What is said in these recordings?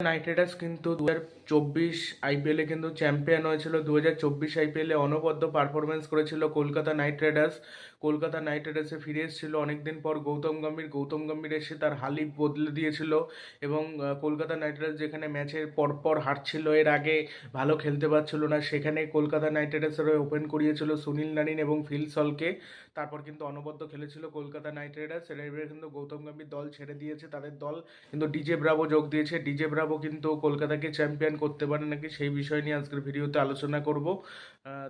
Night Riders কিন্তু দু হাজার চব্বিশ আইপিএলে কিন্তু চ্যাম্পিয়ন হয়েছিল। দু হাজার চব্বিশ আইপিএলে অনবদ্য পারফরমেন্স করেছিল Kolkata knight riders Kolkata knight রাইডার্সে ফিরে এসেছিল। অনেকদিন পর গৌতম গম্ভীর গৌতম গম্ভীর এসে তার হালিফ বদলে দিয়েছিল এবং কলকাতা নাইট রাইডার্স যেখানে ম্যাচের পরপর হারছিল, এর আগে ভালো খেলতে পারছিল না। সেখানে কলকাতা নাইট রাইডার্সের ওপেন করিয়েছিল সুনীল নারিন এবং ফিল সলকে। তারপর কিন্তু অনবদ্য খেলেছিল কলকাতা নাইট রাইডার্স। এর কিন্তু গৌতম গম্ভীর দল ছেড়ে দিয়েছে, তাদের দল কিন্তু ডিজে ব্রাভো যোগ দিয়েছে। ডিজে ব্রাভো কিন্তু কলকাতাকে চ্যাম্পিয়ন করতে পারে নাকি সেই বিষয় নিয়ে আজকের ভিডিওতে আলোচনা করব।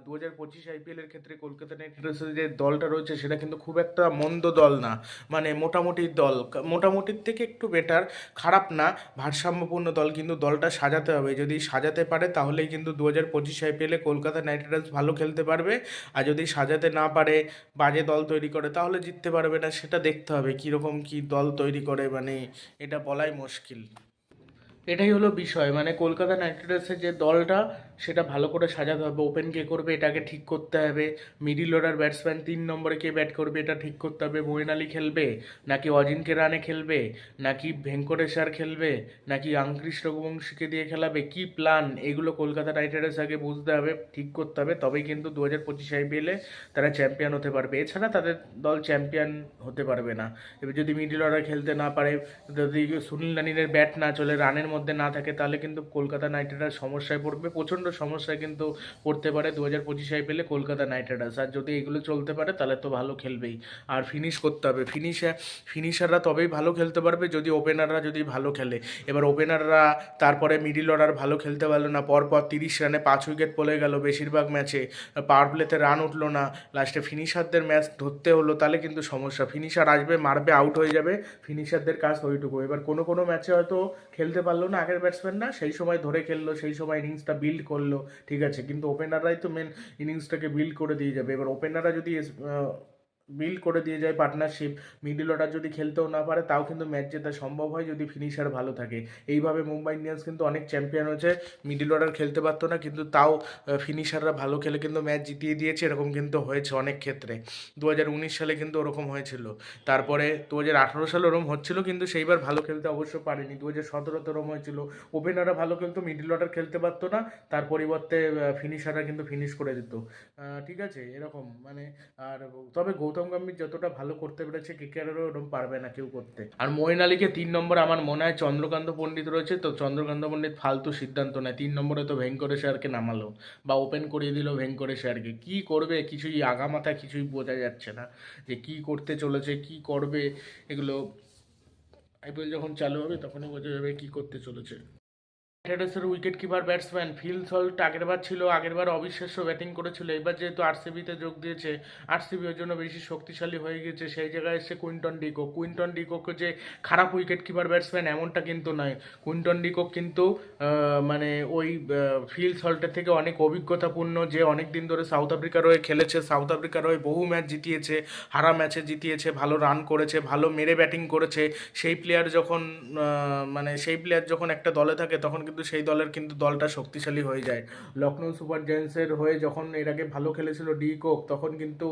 দু হাজার পঁচিশ আইপিএলের ক্ষেত্রে কলকাতা নাইট রাইডার্সের যে দলটা রয়েছে সেটা কিন্তু খুব একটা মন্দ দল না। মানে মোটামুটি দল। মোটামুটির থেকে একটু বেটার খারাপ না। ভারসাম্যপূর্ণ দল কিন্তু দলটা সাজাতে হবে। যদি সাজাতে পারে তাহলেই কিন্তু দু হাজার পঁচিশ আইপিএলে কলকাতা নাইট রাইডার্স ভালো খেলতে পারবে। আর যদি সাজাতে না পারে, বাজে দল তৈরি করে, তাহলে জিততে পারবে না। সেটা দেখতে হবে কীরকম কী দল তৈরি করে। মানে এটা বলাই মুশকিল। এটাই হলো বিষয়। মানে কলকাতা নাইট রাইডার্সের যে দলটা, সেটা ভালো করে সাজাতে হবে। ওপেন কে করবে, এটাকে ঠিক করতে হবে। মিডিল অর্ডার ব্যাটসম্যান তিন নম্বরে কে ব্যাট করবে, এটা ঠিক করতে হবে। মোয়েন আলী খেলবে, নাকি অজিনকে রানে খেলবে, নাকি ভেঙ্কটেশ্বর খেলবে, নাকি আংকৃষ রঘুবংশীকে দিয়ে খেলাবে, কি প্ল্যান এগুলো কলকাতা নাইট রাইডার্স আগে বুঝতে হবে, ঠিক করতে হবে। তবেই কিন্তু দু হাজার পঁচিশ আইপিএলে তারা চ্যাম্পিয়ন হতে পারবে। এছাড়া তাদের দল চ্যাম্পিয়ন হতে পারবে না। এবার যদি মিডিল অর্ডার খেলতে না পারে, যদি সুনীল নানিনের ব্যাট না চলে রানের মধ্যে না থাকে, তাহলে কিন্তু কলকাতা নাইট রাইডার্স সমস্যায় পড়বে। প্রচণ্ড সমস্যায় কিন্তু পড়তে পারে দু হাজার পঁচিশ আইপিএলে কলকাতা নাইট রাইডার্স। আর যদি এগুলো চলতে পারে, তাহলে তো ভালো খেলবেই। আর ফিনিশ করতে হবে। ফিনিশে ফিনিশাররা তবেই ভালো খেলতে পারবে যদি ওপেনাররা যদি ভালো খেলে। এবার ওপেনাররা তারপরে মিডিল অর্ডার ভালো খেলতে পারল না, পরপর তিরিশ রানে পাঁচ উইকেট পড়ে গেল বেশিরভাগ ম্যাচে পাওয়ার প্লেতে রান উঠল না। লাস্টে ফিনিশারদের ম্যাচ ধরতে হলো, তাহলে কিন্তু সমস্যা। ফিনিশার আসবে, মারবে আউট হয়ে যাবে। ফিনিশারদের কাজ ওইটুকু। এবার কোনো কোনো ম্যাচে হয়তো খেলতে পারল না আগের ব্যাটসম্যান না সেই সময় ধরে খেললো, সেই সময় ইনিংসটা বিল্ড করল, ঠিক আছে? কিন্তু ওপেনাররাই তো মেন ইনিংসটাকে বিল্ড করে দিয়ে যাবে। এবার ওপেনাররা যদি বিল্ড করে দিয়ে যায় পার্টনারশিপ মিডল অর্ডার যদি খেলতেও না পারে, তাও কিন্তু ম্যাচ জেতা সম্ভব হয় যদি ফিনিশার ভালো থাকে। এইভাবে মুম্বাই ইন্ডিয়ান্স কিন্তু অনেক চ্যাম্পিয়ন হয়েছে মিডল অর্ডার খেলতে পারতো না, কিন্তু তাও ফিনিশাররা ভালো খেলে কিন্তু ম্যাচ জিতিয়ে দিয়েছে, এরকম কিন্তু হয়েছে অনেক ক্ষেত্রে। দু হাজার উনিশ সালে কিন্তু ওরকম হয়েছিল। তারপরে দু হাজার আঠারো সালে ওরকম হচ্ছিল, কিন্তু সেইবার ভালো খেলতে অবশ্য পারেনি। দু হাজার সতেরোতে ওরকম হয়েছিল। ওপেনাররা ভালো খেলতো মিডল অর্ডার খেলতে পারতো না, তার পরিবর্তে ফিনিশাররা কিন্তু ফিনিশ করে দিত। ঠিক আছে, এরকম মানে আর, তবে গৌতম গম্ভীর যতটা ভালো করতে পেরেছে কেকেআরেরও ওরকম পারবে না কেউ করতে। আর মঈন আলীকে তিন নম্বর আমার মনে হয় চন্দ্রকান্ত পণ্ডিত রয়েছে, তো চন্দ্রকান্ত পণ্ডিত ফালতু সিদ্ধান্ত নেয়। তিন নম্বরে তো ভেঙ্কটেশ্বরকে নামালো বা ওপেন করিয়ে দিল ভেঙ্কটেশ্বরকে কি করবে কিছুই আগামাথা কিছুই বোঝা যাচ্ছে না যে কি করতে চলেছে, কি করবে, এগুলো আইপিএল যখন চালু হবে তখনই বোঝা যাবে কী করতে চলেছে। রাইডার্সের wicket keeper batsman Phil Salt আগেরবার ছিল আগেরবার অবিশ্বাস্য ব্যাটিং করেছিল। এবার যেহেতু আরসিবিতে যোগ দিয়েছে আরসিবি ওর জন্য বেশি শক্তিশালী হয়ে গেছে। সেই জায়গায় এসে কুইন্টন ডিকো কুইন্টন ডিকোকে যে খারাপ উইকেট কিপার ব্যাটসম্যান এমনটা কিন্তু নয়। কুইন্টন ডিকক কিন্তু মানে ওই ফিল সল্টের থেকে অনেক অভিজ্ঞতাপূর্ণ, যে অনেক দিন ধরে সাউথ আফ্রিকার হয়ে খেলেছে সাউথ আফ্রিকার হয়ে বহু ম্যাচ জিতিয়েছে, হারা ম্যাচে জিতিয়েছে, ভালো রান করেছে, ভালো মেরে ব্যাটিং করেছে। সেই প্লেয়ার যখন মানে সেই প্লেয়ার যখন একটা দলে থাকে, তখন কিন্তু সেই দলের কিন্তু দলটা শক্তিশালী হয়ে যায়। লখনৌ সুপার জায়ান্টসের হয়ে যখন এর আগে ভালো খেলেছিল ডি কোক, তখন কিন্তু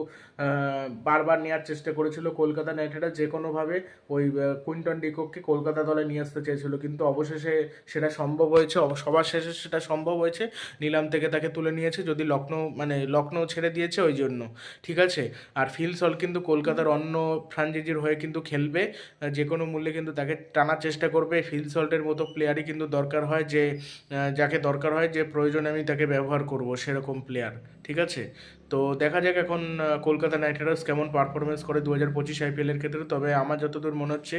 বারবার নেওয়ার চেষ্টা করেছিল কলকাতা নাইট রাইডার্স যে কোনোভাবে ওই কুইন্টন ডিকোককে কলকাতা দলে নিয়ে আসতে চেয়েছিল। কিন্তু অবশেষে সেটা সম্ভব হয়েছে সবার শেষে সেটা সম্ভব হয়েছে। নিলাম থেকে তাকে তুলে নিয়েছে যদি লখনৌ মানে লখনৌ ছেড়ে দিয়েছে ওই জন্য। ঠিক আছে? আর ফিল সল কিন্তু কলকাতার অন্য ফ্রাঞ্চাইজির হয়ে কিন্তু খেলবে। যে কোনো মূল্যে কিন্তু তাকে টানার চেষ্টা করবে। ফিল সল্টের মতো প্লেয়ারই কিন্তু দরকার হয় যে যাকে দরকার হয় যে প্রয়োজনে আমি তাকে ব্যবহার করব সেরকম প্লেয়ার ঠিক আছে? তো দেখা যাক এখন কলকাতা নাইট রাইডার্স কেমন পারফরমেন্স করে দু হাজার পঁচিশ আইপিএলের ক্ষেত্রে। তবে আমার যতদূর মনে হচ্ছে,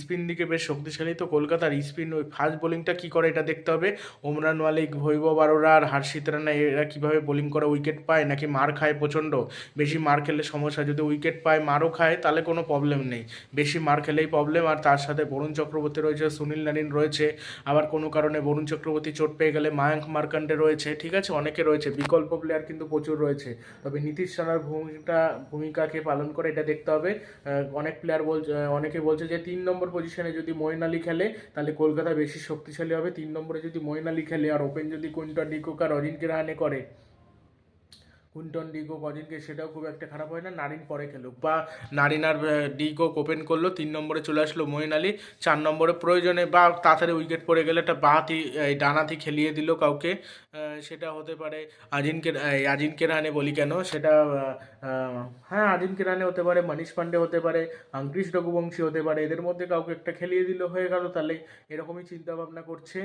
স্পিন দিকে বেশ শক্তিশালী। তো কলকাতার স্পিন, ওই ফাস্ট বোলিংটা কী করে এটা দেখতে হবে? ওমরান মালিক ভৈবব আরোরা আর হার্ষিত রানা, এরা কীভাবে বোলিং করে উইকেট পায়? নাকি মার খায় প্রচণ্ড? বেশি মার খেলে সমস্যা, যদি উইকেট পায়, মারও খায়, তাহলে কোনো প্রবলেম নেই। বেশি মার খেলেই প্রবলেম আর তার সাথে বরুণ চক্রবর্তী রয়েছে, সুনীল নারিন রয়েছে। আবার কোনো কারণে বরুণ চক্রবর্তী চোট পেয়ে গেলে মায়াঙ্ক মার্কান্ডে রয়েছে। ঠিক আছে, অনেকে রয়েছে, বিকল্প প্লেয়ার কিন্তু প্রচুর রয়েছে। তবে নীতিশ রানার ভূমিকা ভূমিকাকে পালন করে এটা দেখতে হবে। অনেক প্লেয়ার আহ, অনেকে বলছে যে তিন নম্বর পজিশনে যদি মইন আলী খেলে তাহলে কলকাতা বেশি শক্তিশালী হবে। তিন নম্বরে যদি মইন আলী খেলে আর ওপেন যদি কুইন্টন ডিকুক আর অজিনকে রাহানে করে কুইন্টন ডিগো কদিনকে সেটাও খুব একটা খারাপ হয় না। নারিন পরে খেলো বা নারিন আর ডিগো ওপেন করল, তিন নম্বরে চলে আসলো মহিন আলী। চার নম্বরে প্রয়োজনে বা তাড়াতাড়ি উইকেট পড়ে গেলে একটা বাহাতি, এই ডানাতি খেলিয়ে দিল কাউকে। সেটা হতে পারে আজিনকে আজিনকে রানে বলি কেন? সেটা হ্যাঁ আজিম রানে হতে পারে, মনীষ পান্ডে হতে পারে, অঙ্কৃশ রঘুবংশী হতে পারে, এদের মধ্যে কাউকে একটা খেলিয়ে দিল হয়ে গেল, তাহলে এরকমই চিন্তা ভাবনা করছে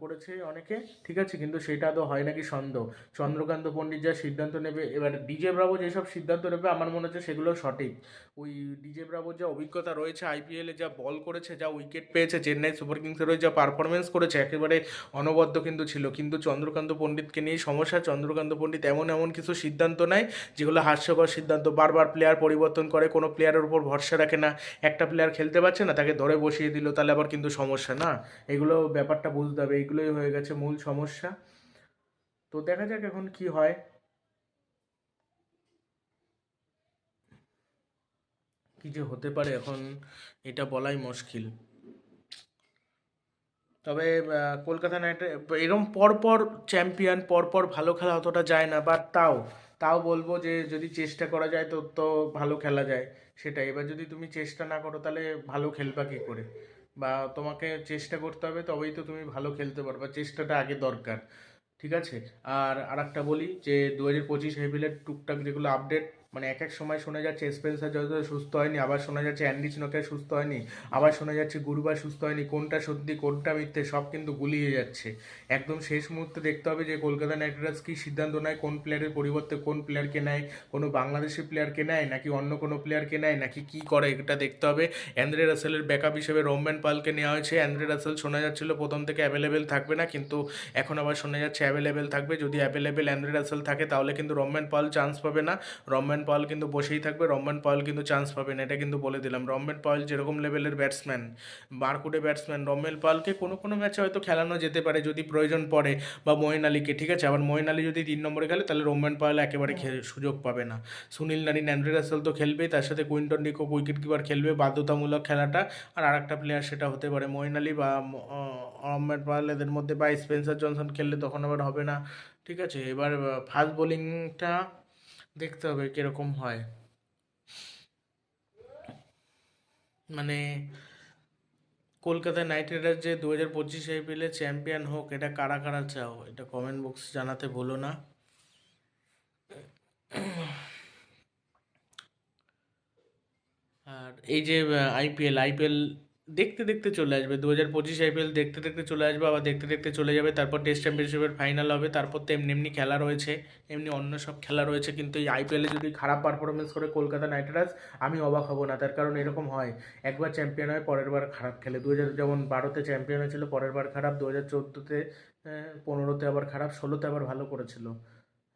করেছে অনেকে, ঠিক আছে, কিন্তু সেটা তো হয় নাকি সন্দেহ চন্দ্রকান্ত পণ্ডিত যা সিদ্ধান্ত নেবে, এবার ডিজে ব্রাভো যেসব সিদ্ধান্ত নেবে, আমার মনে হচ্ছে সেগুলো সঠিক। ওই ডিজে ব্রাভোর যা অভিজ্ঞতা রয়েছে আইপিএলে যা বল করেছে, যা উইকেট পেয়েছে চেন্নাই সুপার কিংসের হয়ে যা পারফরমেন্স করেছে, একেবারে অনবদ্য কিন্তু ছিল। কিন্তু চন্দ্রকান্ত পণ্ডিতকে নিয়ে সমস্যা। চন্দ্রকান্ত পণ্ডিত এমন এমন কিছু সিদ্ধান্ত নেয়, যেগুলো হাস্যকর সিদ্ধান্ত। বারবার প্লেয়ার পরিবর্তন করে, কোনো প্লেয়ারের উপর ভরসা রাখে না। একটা প্লেয়ার খেলতে পারছে না, তাকে ধরে বসিয়ে দিল, তাহলে আবার কিন্তু সমস্যা, না? এগুলো ব্যাপারটা বুঝতে হবে এইগুলোই হয়ে গেছে মূল সমস্যা। তো দেখা যাক এখন কি হয়। কি যে হতে পারে এখন এটা বলাই মুশকিল। তবে কলকাতা নাইট, এরম পরপর চ্যাম্পিয়ন পরপর ভালো খেলা অতটা যায় না বাট তাও তাও বলব যে যদি চেষ্টা করা যায় তো তো ভালো খেলা যায়, সেটাই। এবার যদি তুমি চেষ্টা না করো, তাহলে ভালো খেলবা কী করে? বা তোমাকে চেষ্টা করতে হবে, তবেই তো তুমি ভালো খেলতে পারবা, চেষ্টাটা আগে দরকার, ঠিক আছে? আর আরেকটা বলি যে দু হাজার পঁচিশ আইপিএলের টুকটাক যেগুলো আপডেট মানে এক এক সময় শোনা যাচ্ছে স্পেন্সার যত সুস্থ হয়নি, আবার শোনা যাচ্ছে অ্যান্ডিচ নোকিয়া সুস্থ হয়নি, আবার শোনা যাচ্ছে গুরুবার সুস্থ হয়নি, কোনটা সত্যি, কোনটা মিথ্যে, সব কিন্তু গুলিয়ে যাচ্ছে। একদম শেষ মুহূর্তে দেখতে হবে যে কলকাতা নাইট রাইডার্স কী সিদ্ধান্ত নেয়, কোন প্লেয়ারের পরিবর্তে কোন প্লেয়ারকে নেয়, কোনো বাংলাদেশি প্লেয়ারকে নেয়, নাকি অন্য কোনো প্লেয়ারকে নেয়, নাকি কী করে, এটা দেখতে হবে। অ্যান্দ্রে রাসেলের ব্যাকআপ হিসেবে রোম্যান পালকে নেওয়া হয়েছে। অ্যান্দ্রে রাসেল শোনা যাচ্ছিল প্রথম থেকে অ্যাভেলেবেল থাকবে না, কিন্তু এখন আবার শোনা যাচ্ছে অ্যাভেলেবেল থাকবে। যদি অ্যাভেলেবেল অ্যান্দ্রে রাসেল থাকে, তাহলে কিন্তু রম্যান পাল চান্স পাবে না। রম্যান পাল কিন্তু বসেই থাকবে, রম্যান পাল কিন্তু চান্স পাবেন, এটা কিন্তু বলে দিলাম। রম্যান পাল যেরকম লেভেলের ব্যাটসম্যান বারকুটে ব্যাটসম্যান রম্যান পালকে কোনো কোনো ম্যাচে হয়তো খেলানো যেতে পারে যদি প্রয়োজন পড়ে, বা মঈন আলীকে, ঠিক আছে? আবার মঈন আলী যদি তিন নম্বরে খেলে, তাহলে রোম্যান পাল একেবারে সুযোগ পাবে না। সুনীল নারিন, অ্যান্ড্রে রাসেল তো খেলবেই, তার সাথে কুইন্টন ডিকো উইকেট কিপার খেলবে, বাধ্যতামূলক খেলাটা। আর আরেকটা প্লেয়ার সেটা হতে পারে মঈন আলী বা রম্যান পাল, এদের মধ্যে বা স্পেন্সার জনসন খেললে তখন আবার হবে না, ঠিক আছে? এবার ফাস্ট বোলিংটা দেখতে হবে কীরকম হয়। মানে কলকাতা নাইট রাইডার্স যে দু হাজার পঁচিশ আইপিএলে চ্যাম্পিয়ন হোক, এটা কারা কারা চাও, এটা কমেন্ট বক্সে জানাতে ভুলো না। আর এই যে আইপিএল আইপিএল দেখতে দেখতে চলে আসবে। দু হাজার পঁচিশ আইপিএল দেখতে দেখতে চলে আসবে, আবার দেখতে দেখতে চলে যাবে। তারপর টেস্ট চ্যাম্পিয়নশিপের ফাইনাল হবে, তারপর তো এমনি এমনি খেলা রয়েছে, এমনি অন্য সব খেলা রয়েছে, কিন্তু এই আইপিএলে যদি খারাপ পারফরমেন্স করে কলকাতা নাইট রাইডার্স আমি অবাক হব না, তার কারণ এরকম হয়, একবার চ্যাম্পিয়ন হয়, পরের বার খারাপ খেলে। দু হাজার যেমন বারোতে চ্যাম্পিয়ন হয়েছিল, পরের বার খারাপ দু হাজার চোদ্দোতে পনেরোতে আবার খারাপ, ষোলোতে আবার ভালো করেছিল।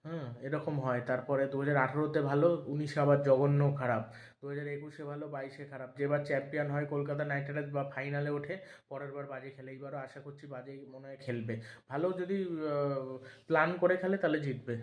হ্যাঁ এরকম হয়। তারপরে দু হাজার আঠেরোতে ভালো, উনিশে আবার জঘন্য খারাপ। দু হাজার একুশে ভালো, বাইশে খারাপ। যেবার চ্যাম্পিয়ন হয় কলকাতা নাইট রাইডার্স বা ফাইনালে ওঠে, পরের বার বাজে খেলে। এইবারও আশা করছি বাজেই মনে হয় খেলবে। ভালো যদি প্ল্যান করে খেলে তাহলে জিতবে।